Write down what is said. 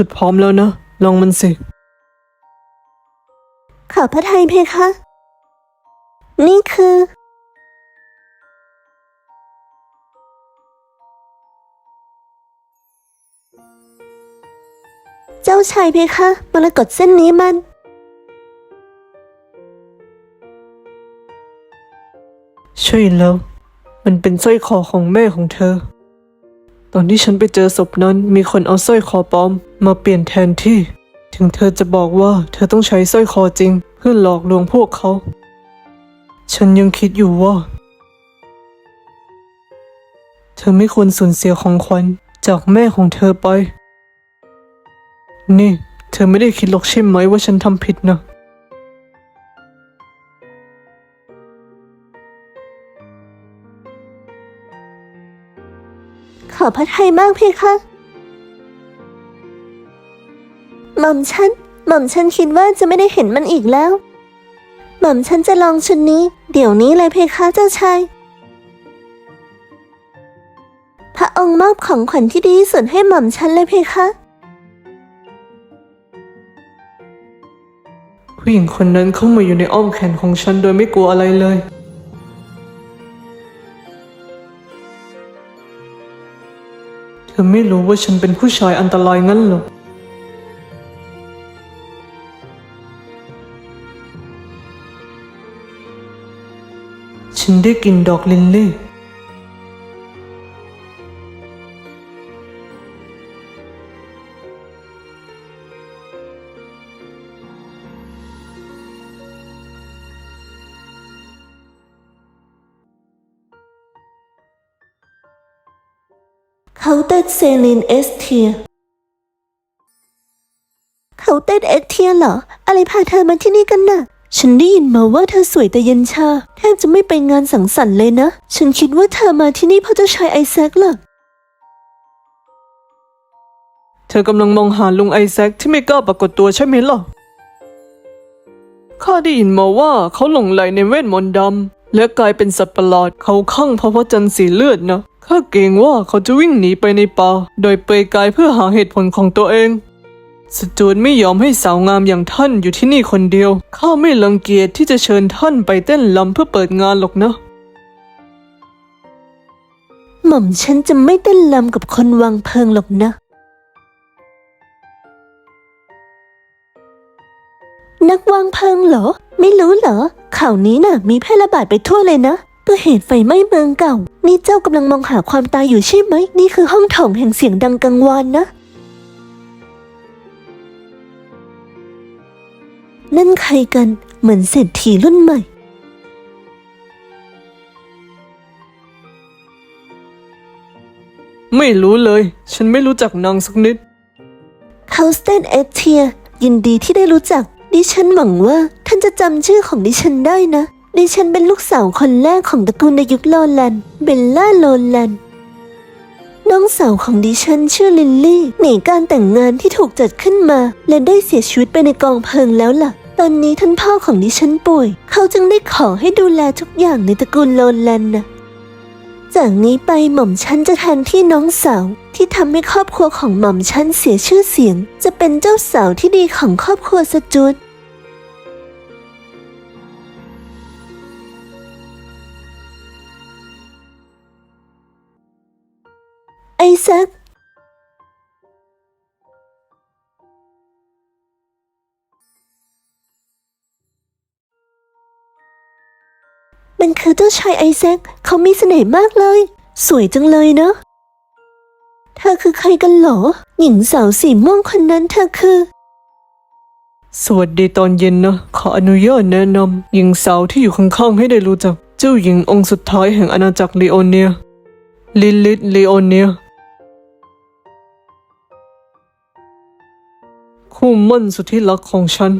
ชุดพร้อมแล้วนะ ลองมันสิ ขอพระไทยเพคะ นี่คือ เจ้าชายเพคะมรกตเส้นนี้มัน ใช่แล้ว มันเป็นสร้อยคอของแม่ของเธอ ตอนที่ฉันไปเจอศพนั้นมีคนเอาสร้อยคอปลอม มาเปลี่ยนแทนที่ ถึงเธอจะบอกว่าเธอต้องใช้สร้อยคอจริง เพื่อหลอกลวงพวกเขา ฉันยังคิดอยู่ว่า เธอไม่ควรสูญเสียของขวัญจากแม่ของเธอไป นี่ เธอไม่ได้คิดหรอกใช่ไหมว่าฉันทำผิดนะ ขอพระไทยมากเพคะ หม่อมฉัน หม่อมฉันคิดว่าจะไม่ได้เห็นมันอีกแล้ว หม่อมฉันจะลองชุดนี้ เดี๋ยวนี้เลยเพคะเจ้าชาย พระองค์มอบของขวัญที่ดีที่สุดให้หม่อมฉันเลยเพคะ ผู้หญิงคนนั้นเข้ามาอยู่ในอ้อมแขนของฉันโดยไม่กลัวอะไรเลย อไม่รู้ว่าฉันเป็นผู้ชายอันตรายงั้นหรอฉันได้กลินดอกลิลลี่ เขาเต้นเซลินเอสเทีย เขาเต้นเอสเทียเหรอ อะไรพาเธอมาที่นี่กันน่ะ ฉันได้ยินมาว่าเธอสวยแต่เย็นชาแทบจะไม่ไปงานสังสรรค์เลยนะ ฉันคิดว่าเธอมาที่นี่เพราะเจ้าชายไอแซคล่ะเธอกำลังมองหาลุงไอแซคที่ไม่กล้าปรากฏตัวใช่ไหมล่ะ ข้าได้ยินมาว่าเขาหลงไหลในเวทมนต์ดำและกลายเป็นสัตว์ประหลาดเขาข้างพระพจันทร์สีเลือดนะ ข้าเกรงว่าเขาจะวิ่งหนีไปในป่า โดยเปลยกายเพื่อหาเหตุผลของตัวเอง สจวนไม่ยอมให้สาวงามอย่างท่านอยู่ที่นี่คนเดียว ข้าไม่รังเกียจที่จะเชิญท่านไปเต้นลำเพื่อเปิดงานหรอกนะ หม่อมฉันจะไม่เต้นลำกับคนวางเพลิงหรอกนะ นักวางเพลิงเหรอ ไม่รู้เหรอ ข่าวนี้น่ะ มีแพร่ระบาดไปทั่วเลยนะตัวเหตุไฟไหม้เมืองเก่า นี่เจ้ากำลังมองหาความตายอยู่ใช่ไหม นี่คือห้องโถงแห่งเสียงดังกังวานนะ นั่นใครกันเหมือนเศรษฐีรุ่นใหม่ ไม่รู้เลย ฉันไม่รู้จักนางสักนิดคาสเตนเอเทียยินดีที่ได้รู้จัก ดิฉันหวังว่าท่านจะจำชื่อของดิฉันได้นะ ดิฉันเป็นลูกสาวคนแรกของตระกูลในยุคโลแลนด์เบลล่าโลแลนด์น้องสาวของดิฉันชื่อลินลี่หนีการแต่งงานที่ถูกจัดขึ้นมา และได้เสียชีวิตไปในกองเพลิงแล้วล่ะ ตอนนี้ท่านพ่อของดิฉันป่วย เขาจึงได้ขอให้ดูแลทุกอย่างในตระกูลโลแลนด์นะจากนี้ไปหม่อมฉันจะแทนที่น้องสาว ที่ทำให้ครอบครัวของหม่อมฉันเสียชื่อเสียง จะเป็นเจ้าสาวที่ดีของครอบครัวสจูด ไอแซคมันคือเจ้าชายไอแซคเขามีเสน่ห์มากเลย สวยจังเลยเนอะเธอคือใครกันเหรอ หญิงสาวสีม่วงคนนั้นเธอคือ สวัสดีตอนเย็นนะ ขออนุญาตแนะนำหญิงสาวที่อยู่ข้างๆให้ได้รู้จัก เจ้าหญิงองค์สุดท้ายแห่งอาณาจักรลีโอเนีย ลิลิตลีโอเนีย คู่มั่นสุดที่รักของฉัน